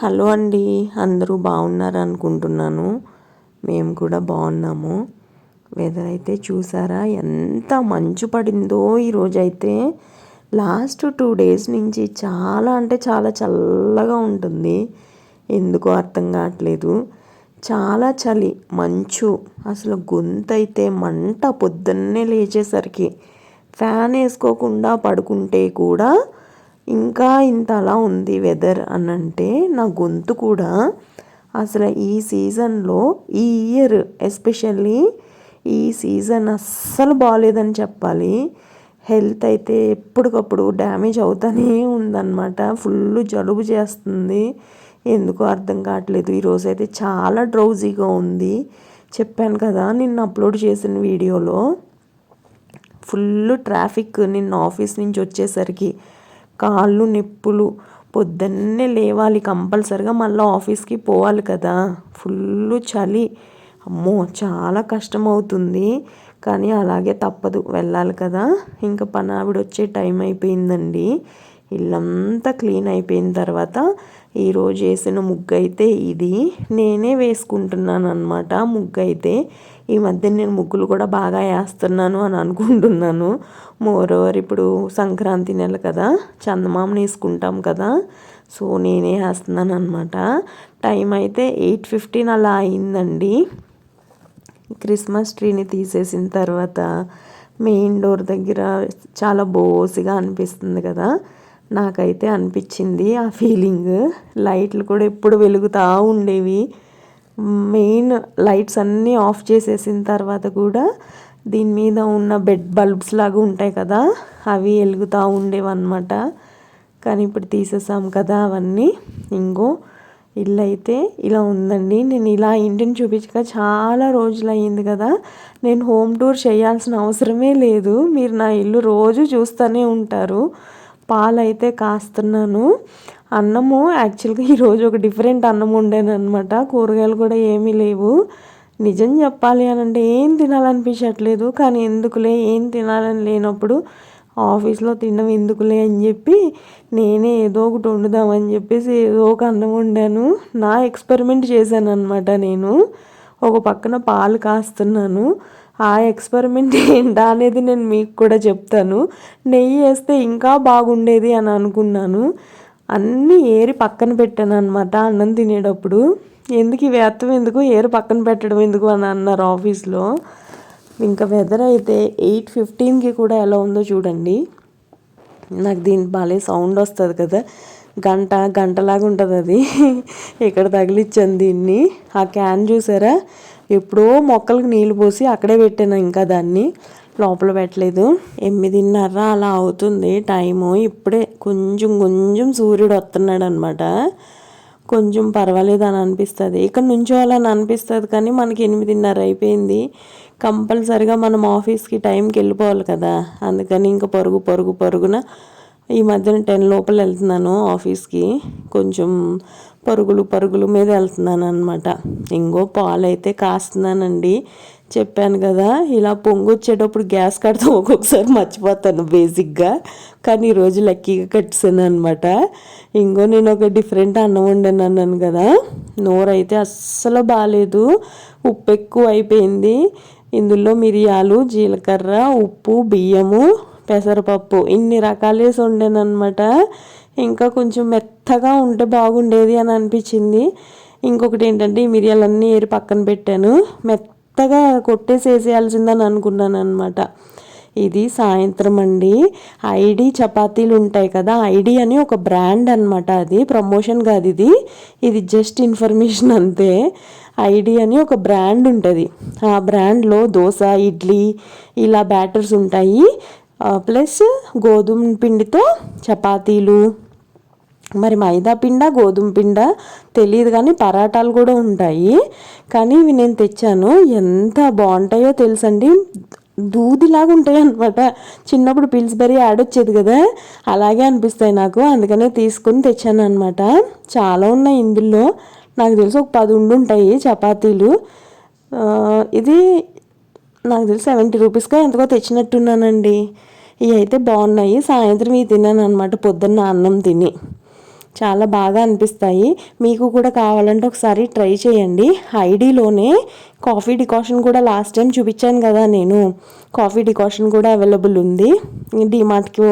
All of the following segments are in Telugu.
హలో అండి అందరూ బాగున్నారు అనుకుంటున్నాను. మేము కూడా బాగున్నాము. వెదర్ అయితే చూసారా ఎంత మంచు పడిందో ఈరోజు అయితే లాస్ట్ టూ డేస్ నుంచి చాలా అంటే చాలా చల్లగా ఉంటుంది. ఎందుకో అర్థం కావట్లేదు. చాలా చలి మంచు అసలు గొంతైతే అయితే మంట పొద్దున్నే లేచేసరికి. ఫ్యాన్ వేసుకోకుండా పడుకుంటే కూడా ఇంకా ఇంత అలా ఉంది వెదర్ అని అంటే నా గొంతు కూడా. అసలు ఈ సీజన్లో ఈ ఇయర్ ఎస్పెషల్లీ ఈ సీజన్ అస్సలు బాగాలేదని చెప్పాలి. హెల్త్ అయితే ఎప్పటికప్పుడు డ్యామేజ్ అవుతూనే ఉందన్నమాట. ఫుల్ జలుబు చేస్తుంది. ఎందుకో అర్థం కావట్లేదు. ఈరోజు అయితే చాలా డ్రౌజీగా ఉంది. చెప్పాను కదా నిన్న అప్లోడ్ చేసిన వీడియోలో. ఫుల్ ట్రాఫిక్ నిన్న ఆఫీస్ నుంచి వచ్చేసరికి. కాళ్ళు నొప్పులు పొద్దున్నే లేవాలి కంపల్సరిగా. మళ్ళీ ఆఫీస్కి పోవాలి కదా. ఫుల్ చలి. అమ్మో చాలా కష్టం అవుతుంది కానీ అలాగే తప్పదు. వెళ్ళాలి కదా. ఇంకా పని ఆవిడ వచ్చే టైం అయిపోయిందండి. ఇల్లంతా క్లీన్ అయిపోయిన తర్వాత ఈరోజు వేసిన ముగ్గు అయితే ఇది. నేనే వేసుకుంటున్నాను అనమాట ముగ్గు అయితే ఈ మధ్య నేను ముగ్గులు కూడా బాగా వేస్తున్నాను అని అనుకుంటున్నాను. మోరోవర్ ఇప్పుడు సంక్రాంతి నెల కదా చందమామని వేసుకుంటాం కదా. సో నేనే వేస్తున్నాను అనమాట టైం అయితే ఎయిట్ ఫిఫ్టీన్ అలా అయిందండి. క్రిస్మస్ ట్రీని తీసేసిన తర్వాత మెయిన్ డోర్ దగ్గర చాలా బోసిగా అనిపిస్తుంది కదా. నాకైతే అనిపించింది ఆ ఫీలింగ్ లైట్లు కూడా ఎప్పుడు వెలుగుతూ ఉండేవి. మెయిన్ లైట్స్ అన్నీ ఆఫ్ చేసేసిన తర్వాత కూడా దీని మీద ఉన్న బెడ్ బల్బ్స్ లాగా ఉంటాయి కదా అవి వెలుగుతూ ఉండేవన్నమాట. కానీ ఇప్పుడు తీసేసాం కదా అవన్నీ. ఇంకో ఇల్లు అయితే ఇలా ఉందండి. నేను ఇలా ఇంటిని చూపించక చాలా రోజులు అయ్యింది కదా. నేను హోమ్ టూర్ చేయాల్సిన అవసరమే లేదు. మీరు నా ఇల్లు రోజు చూస్తూనే ఉంటారు. పాలైతే కాస్తున్నాను. అన్నము యాక్చువల్గా ఈరోజు ఒక డిఫరెంట్ అన్నం వండాను అనమాట కూరగాయలు కూడా ఏమీ లేవు. నిజం చెప్పాలి అని అంటే ఏం తినాలనిపించట్లేదు. కానీ ఎందుకులే ఏం తినాలని లేనప్పుడు ఆఫీస్లో తినడం ఎందుకులే అని చెప్పి నేనే ఏదో ఒకటి వండుదామని చెప్పేసి ఏదో ఒక అన్నం వండాను. నా ఎక్స్పెరిమెంట్ చేశాను అనమాట నేను. ఒక పక్కన పాలు కాస్తున్నాను. ఆ ఎక్స్పెరిమెంట్ ఏంటా అనేది నేను మీకు కూడా చెప్తాను. నెయ్యి వేస్తే ఇంకా బాగుండేది అని అనుకున్నాను. అన్నీ ఏరి పక్కన పెట్టాను అనమాట అన్నం తినేటప్పుడు. ఎందుకు ఇవి వేత్తం ఎందుకు? ఏరు పక్కన పెట్టడం ఎందుకు అని అన్నారు ఆఫీస్లో. ఇంకా వెదర్ అయితే ఎయిట్ ఫిఫ్టీన్కి కూడా ఎలా ఉందో చూడండి. నాకు దీని భలే సౌండ్ వస్తుంది కదా. గంట గంటలాగా ఉంటుంది అది. ఇక్కడ తగిలిచ్చాను దీన్ని. ఆ క్యాన్ చూసారా? ఎప్పుడో మొక్కలకు నీళ్ళు పోసి అక్కడే పెట్టాను ఇంకా దాన్ని. లోపల పెట్టలేదు. ఎనిమిదిన్నర అలా అవుతుంది టైము. ఇప్పుడే కొంచెం కొంచెం సూర్యుడు వస్తున్నాడు అనమాట కొంచెం పర్వాలేదు అని అనిపిస్తుంది. ఇక్కడ నుంచోవాలని అనిపిస్తుంది కానీ మనకి ఎనిమిదిన్నర అయిపోయింది. కంపల్సరిగా మనం ఆఫీస్కి టైంకి వెళ్ళిపోవాలి కదా. అందుకని ఇంకా పరుగు పరుగు పరుగున ఈ మధ్యన టెన్ లోపల వెళ్తున్నాను ఆఫీస్కి. కొంచెం పరుగులు పరుగులు మీద వెళ్తున్నాను అనమాట ఇంకో పాలైతే కాస్తున్నానండి. చెప్పాను కదా ఇలా పొంగు వచ్చేటప్పుడు గ్యాస్ కడతాం ఒక్కొక్కసారి మర్చిపోతాను బేసిక్గా. కానీ ఈరోజు లక్కీగా కట్టాను అనమాట ఇంకో నేను ఒక డిఫరెంట్ అన్నం వండాను అన్నాను కదా నోరు అయితే అస్సలు బాగాలేదు ఉప్పు ఎక్కువ అయిపోయింది. ఇందులో మిరియాలు జీలకర్ర ఉప్పు బియ్యము పెసరపప్పు ఇన్ని రకాలు వేసి వండాను అనమాట ఇంకా కొంచెం మెత్తగా ఉంటే బాగుండేది అని అనిపించింది. ఇంకొకటి ఏంటంటే ఈ మిరియాలన్నీ ఏరి పక్కన పెట్టాను. మెత్తగా కొట్టేసేసేయాల్సిందని అనుకున్నాను అనమాట ఇది సాయంత్రం అండి. ఐడి చపాతీలు ఉంటాయి కదా ఐడి అని ఒక బ్రాండ్ అనమాట అది ప్రమోషన్ కాదు ఇది. ఇది జస్ట్ ఇన్ఫర్మేషన్ అంతే. ఐడి అని ఒక బ్రాండ్ ఉంటుంది. ఆ బ్రాండ్లో దోశ ఇడ్లీ ఇలా బ్యాటర్స్ ఉంటాయి. ప్లస్ గోధుమ పిండితో చపాతీలు మరి మైదా పిండ గోధుమ పిండ తెలియదు కానీ పరాటాలు కూడా ఉంటాయి. కానీ ఇవి నేను తెచ్చాను. ఎంత బాగుంటాయో తెలుసండి. దూదిలాగా ఉంటాయి అనమాట చిన్నప్పుడు పిల్స్బెరీ యాడ్ వచ్చేది కదా. అలాగే అనిపిస్తాయి నాకు. అందుకనే తీసుకుని తెచ్చాను అనమాట చాలా ఉన్నాయి ఇందులో. నాకు తెలిసి ఒక పది ఉండుంటాయి చపాతీలు. ఇది నాకు తెలిసి సెవెంటీ రూపీస్గా ఎంతకో తెచ్చినట్టున్నానండి. ఇవి అయితే బాగున్నాయి. సాయంత్రం ఇవి తిన్నాను అనమాట పొద్దున్న అన్నం తిని. చాలా బాగా అనిపిస్తాయి. మీకు కూడా కావాలంటే ఒకసారి ట్రై చేయండి. ఐడిలోనే కాఫీ డికాషన్ కూడా లాస్ట్ టైం చూపించాను కదా నేను. కాఫీ డికాషన్ కూడా అవైలబుల్ ఉంది. డిమార్ట్కి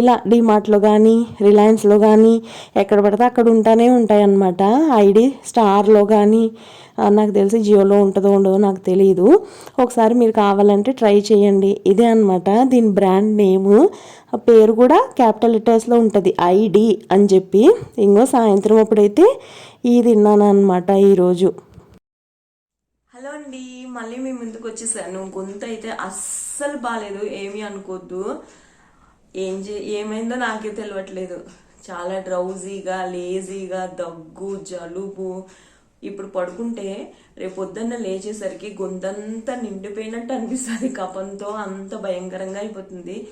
ఇలా డిమార్ట్లో కానీ రిలయన్స్లో కానీ ఎక్కడ పడితే అక్కడ ఉంటానే ఉంటాయి అన్నమాట ఐడి స్టార్లో కానీ నాకు తెలిసి జియోలో ఉంటుందో ఉండదో నాకు తెలియదు ఒకసారి మీరు కావాలంటే ట్రై చేయండి. ఇదే అనమాట దీని బ్రాండ్ నేము ఆ పేరు కూడా క్యాపిటల్ లెటర్స్లో ఉంటుంది. ఐడి అని చెప్పి. ఇంకో సాయంత్రం అప్పుడైతే ఇది తిన్నాను అనమాట ఈరోజు. హలో అండి. మళ్ళీ మీ ముందుకు వచ్చేసాను. గొంతు అయితే అస్సలు బాగాలేదు ఏమీ అనుకోవద్దు ఏం చే ఏమైందో నాకే తెలియట్లేదు చాలా డ్రౌజీగా లేజీగా దగ్గు జలుబు ఇప్పుడు పడుకుంటే రేపు పొద్దున్న లేచేసరికి గొంతంతా నిండిపోయినట్టు అనిపిస్తుంది. కపంతో అంత భయంకరంగా అయిపోతుంది.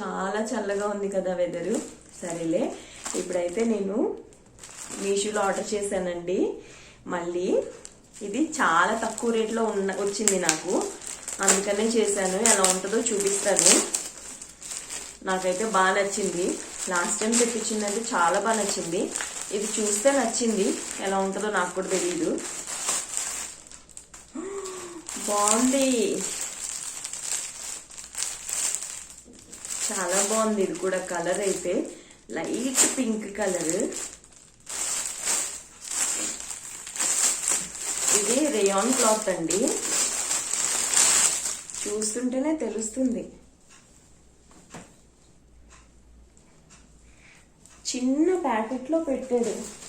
చాలా చల్లగా ఉంది కదా వెదరు సరేలే. ఇప్పుడైతే నేను మీషోలో ఆర్డర్ చేశానండి. మళ్ళీ ఇది చాలా తక్కువ రేట్లో ఉన్న వచ్చింది నాకు. అందుకనే చేశాను. ఎలా ఉంటుందో చూపిస్తాను. నాకైతే బాగా నచ్చింది. లాస్ట్ టైం తెప్పించిందంటే చాలా బాగా నచ్చింది. ఇది చూస్తే నచ్చింది. ఎలా ఉంటుందో నాకు కూడా తెలియదు బాగుంది. చాలా బాగుంది. ఇది కూడా కలర్ అయితే లైట్ పింక్ కలర్. ఇది రేయాన్ క్లాత్ అండి. చూస్తుంటేనే తెలుస్తుంది. చిన్న ప్యాకెట్లో పెట్టాడు.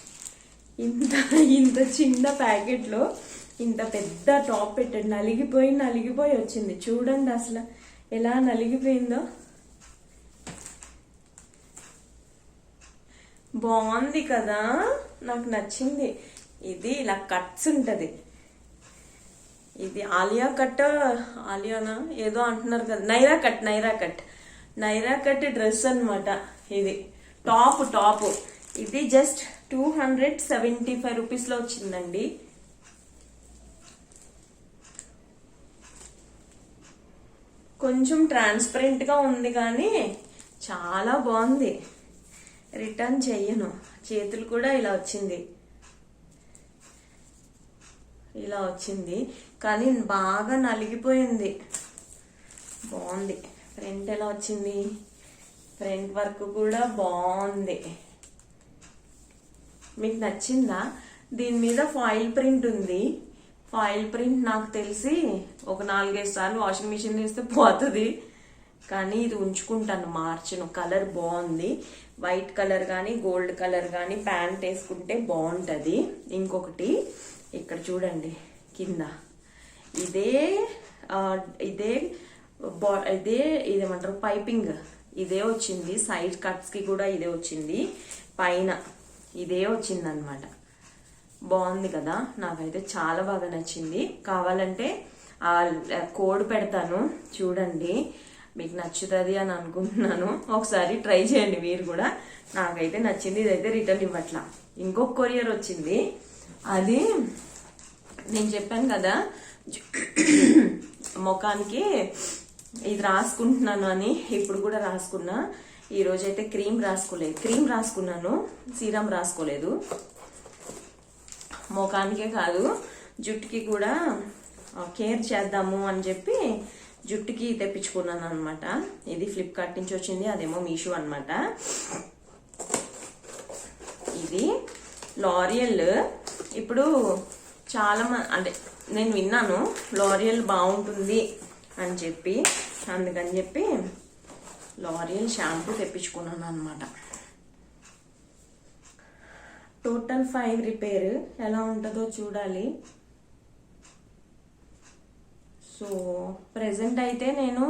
ఇంత ఇంత చిన్న ప్యాకెట్లో ఇంత పెద్ద టాప్ పెట్టాడు. నలిగిపోయి నలిగిపోయి వచ్చింది. చూడండి అసలు ఎలా నలిగిపోయిందో. బాగుంది కదా? నాకు నచ్చింది. ఇది ఇలా కట్స్ ఉంటుంది. ఇది ఆలియా కట్ ఆలియానా? ఏదో అంటున్నారు కదా. Naira cut Naira cut. Naira cut dress అన్నమాట ఇది. Top top. ఇది just two hundred seventy five రూపీస్లో వచ్చిందండి. కొంచెం ట్రాన్స్పరెంట్గా ఉంది కానీ చాలా బాగుంది. రిటర్న్ చెయ్యను. చేతులు కూడా ఇలా వచ్చింది. ఇలా వచ్చింది. కానీ బాగా నలిగిపోయింది. బాగుంది. ఫ్రంట్ ఎలా వచ్చింది? ఫ్రంట్ వర్క్ కూడా బాగుంది. మీకు నచ్చిందా? దీని మీద ఫాయిల్ ప్రింట్ ఉంది. ఫాయిల్ ప్రింట్ నాకు తెలిసి ఒక నాలుగైదు సార్లు వాషింగ్ మిషన్ వేస్తే పోతుంది. కానీ ఇది ఉంచుకుంటాను మార్చను. కలర్ బాగుంది. వైట్ కలర్ కానీ గోల్డ్ కలర్ కానీ ప్యాంట్ వేసుకుంటే బాగుంటుంది. ఇంకొకటి ఇక్కడ చూడండి కింద. ఇదే ఇదే బా- ఇదే ఇదేమంటారు? పైపింగ్. ఇదే వచ్చింది సైడ్ కట్స్కి కూడా ఇదే వచ్చింది. పైన ఇదే వచ్చింది అనమాట బాగుంది కదా? నాకైతే చాలా బాగా నచ్చింది. కావాలంటే ఆ కోడ్ పెడతాను చూడండి. మీకు నచ్చుతుంది అని అనుకుంటున్నాను. ఒకసారి ట్రై చేయండి మీరు కూడా. నాకైతే నచ్చింది ఇదైతే రిటర్న్ ఇవ్వట్లా. ఇంకొక కొరియర్ వచ్చింది. అది నేను చెప్పాను కదా ముఖానికి ఇది రాసుకుంటున్నాను అని ఇప్పుడు కూడా రాసుకున్నా. ఈ రోజైతే క్రీమ్ రాసుకోలేదు క్రీమ్ రాసుకున్నాను సీరం రాసుకోలేదు. ముఖానికే కాదు జుట్టుకి కూడా కేర్ చేద్దాము అని చెప్పి జుట్టుకి తెప్పించుకున్నాను అనమాట ఇది ఫ్లిప్కార్ట్ నుంచి వచ్చింది అదేమో మీషో అనమాట ఇది లారియల్ ఇప్పుడు చాలా అంటే నేను విన్నాను లారియల్ బాగుంటుంది అని చెప్పి అందుకని చెప్పి లారియల్ షాంపూ తెప్పించుకున్నాను అనమాట టోటల్ ఫైవ్ రిపేర్ ఎలా ఉంటుందో చూడాలి. సో ప్రజెంట్ అయితే నేను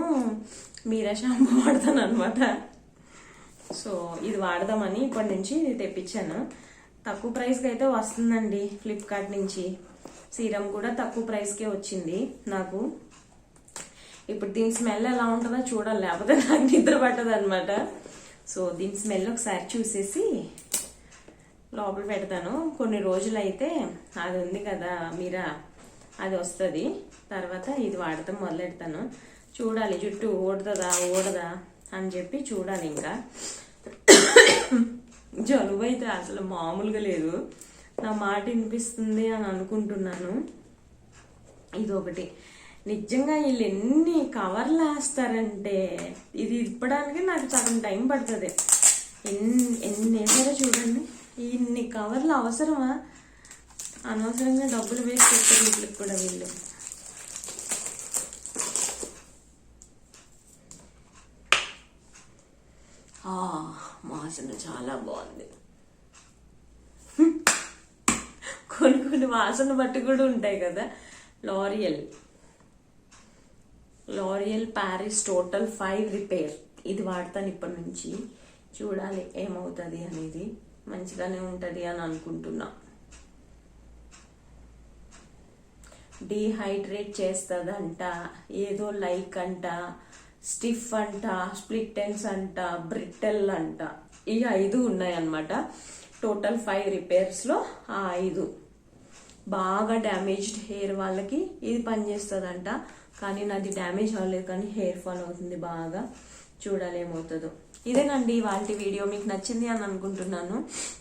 మీరా షాంపూ వాడతాను అనమాట సో ఇది వాడదామని ఇప్పటి నుంచి ఇది తెప్పించాను. తక్కువ ప్రైస్కి అయితే వస్తుందండి ఫ్లిప్కార్ట్ నుంచి. సీరం కూడా తక్కువ ప్రైస్కే వచ్చింది నాకు. ఇప్పుడు దీని స్మెల్ ఎలా ఉంటుందో చూడాలి లేకపోతే నాకు నిద్ర పట్టదు అనమాట సో దీని స్మెల్ ఒకసారి చూసేసి లోపల పెడతాను. కొన్ని రోజులు అయితే అది ఉంది కదా మీరా అది వస్తుంది. తర్వాత ఇది వాడతాం మొదలెడతాను. చూడాలి జుట్టు ఓడుతుందా ఊడదా అని చెప్పి చూడాలి ఇంకా. జలుబు అయితే అసలు మామూలుగా లేదు. నా మాట వినిపిస్తుంది అని అనుకుంటున్నాను. ఇది ఒకటి నిజంగా వీళ్ళు ఎన్ని కవర్లు వేస్తారంటే ఇది ఇప్పడానికి నాకు సగం టైం పడుతుంది. ఎన్ని ఎన్ని వేసారో చూడండి. ఇన్ని కవర్లు అవసరమా? అనవసరంగా డబ్బులు వేస్ట్ చేస్తారు వీళ్ళకి కూడా వీళ్ళు. ఆ, వాసన చాలా బాగుంది. కొన్ని కొన్ని వాసన బట్టి కూడా ఉంటాయి కదా. L'Oreal. L'Oreal Paris total five repair ఇది వాడతాను ఇప్పటి నుంచి. చూడాలి ఏమవుతుంది అనేది. మంచిగానే ఉంటుంది అని అనుకుంటున్నా. డీహైడ్రేట్ చేస్తుందంట. ఏదో లైక్ అంట స్టిఫ్ అంట స్ప్లిట్టెన్స్ అంట బ్రిట్టెల్ అంట. ఈ ఐదు ఉన్నాయన్నమాట. టోటల్ ఫైవ్ రిపేర్స్లో ఆ ఐదు. బాగా డ్యామేజ్డ్ హెయిర్ వాళ్ళకి ఇది పనిచేస్తుందంట. కానీ నాది డ్యామేజ్ అవ్వలేదు కానీ హెయిర్ ఫాల్ అవుతుంది బాగా. చూడాలేమవుతుందో. ఇదేనండి వాళ్ళ వీడియో. మీకు నచ్చింది అని అనుకుంటున్నాను.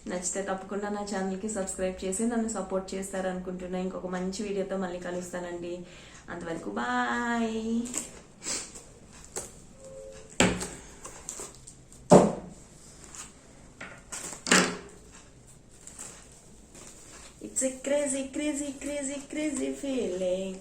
నచ్చితే తప్పకుండా నా ఛానల్కి సబ్స్క్రైబ్ చేసి నన్ను సపోర్ట్ చేస్తారనుకుంటున్నా. ఇంకొక మంచి వీడియోతో మళ్ళీ కలుస్తానండి. అంతవరకు bye. It's a crazy, crazy, crazy, crazy feeling.